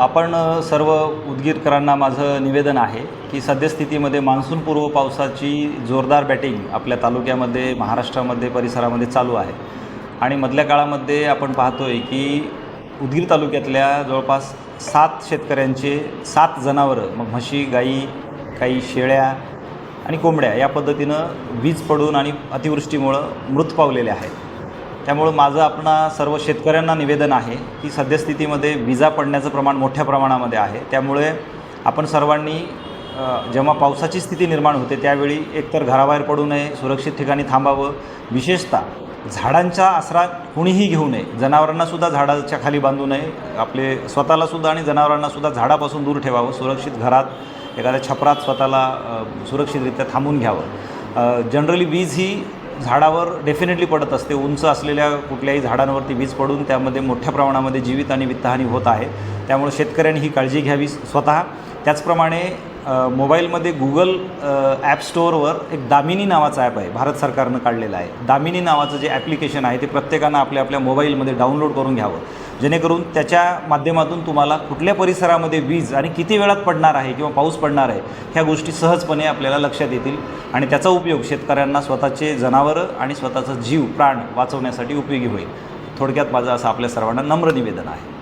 आपण सर्व उदगीरकरांना माझं निवेदन आहे की सद्यस्थितीमध्ये मान्सूनपूर्व पावसाची जोरदार बॅटिंग आपल्या तालुक्यामध्ये महाराष्ट्रामध्ये परिसरामध्ये चालू आहे. आणि मधल्या काळामध्ये आपण पाहतो आहे की उदगीर तालुक्यातल्या जवळपास सात शेतकऱ्यांचे सात जनावरं मग म्हशी गाई काही शेळ्या आणि कोंबड्या या पद्धतीनं वीज पडून आणि अतिवृष्टीमुळं मृत पावलेले आहेत. त्यामुळं माझं आपणा सर्व शेतकऱ्यांना निवेदन आहे की सद्यस्थितीमध्ये विजा पडण्याचं प्रमाण मोठ्या प्रमाणामध्ये आहे. त्यामुळे आपण सर्वांनी जेव्हा पावसाची स्थिती निर्माण होते त्यावेळी एकतर घराबाहेर पडू नये सुरक्षित ठिकाणी थांबावं. विशेषतः झाडांचा आसरा कुणीही घेऊ नये. जनावरांनासुद्धा झाडाच्या खाली बांधू नये. आपले स्वतःलासुद्धा आणि जनावरांनासुद्धा झाडापासून दूर ठेवावं. सुरक्षित घरात एखाद्या छपरात स्वतःला सुरक्षितरित्या थांबून घ्यावं. जनरली वीज ही झाडावर डेफिनेटली पडत असते. उंच असलेल्या कुठल्याही झाडांवरती वीज पडून त्यामध्ये मोठ्या प्रमाणामध्ये जीवित आणि वित्तहानी होत आहे. त्यामुळे शेतकऱ्यांनी ही काळजी घ्यावी स्वतः. त्याचप्रमाणे मोबाईलमध्ये गुगल ॲप स्टोअरवर एक दामिनी नावाचा ॲप आहे भारत सरकारनं काढलेलं आहे. दामिनी नावाचं जे ॲप्लिकेशन आहे ते प्रत्येकानं आपल्या आपल्या मोबाईलमध्ये डाउनलोड करून घ्यावं. जेणेकरून त्याच्या माध्यमातून तुम्हाला कुठल्या परिसरामध्ये वीज आणि किती वेळात पडणार आहे किंवा पाऊस पडणार आहे ह्या गोष्टी सहजपणे आपल्याला लक्षात येतील आणि त्याचा उपयोग शेतकऱ्यांना स्वतःचे जनावरं आणि स्वतःचा जीव प्राण वाचवण्यासाठी उपयोगी होईल. थोडक्यात माझं असं आपल्या सर्वांना नम्र निवेदन आहे.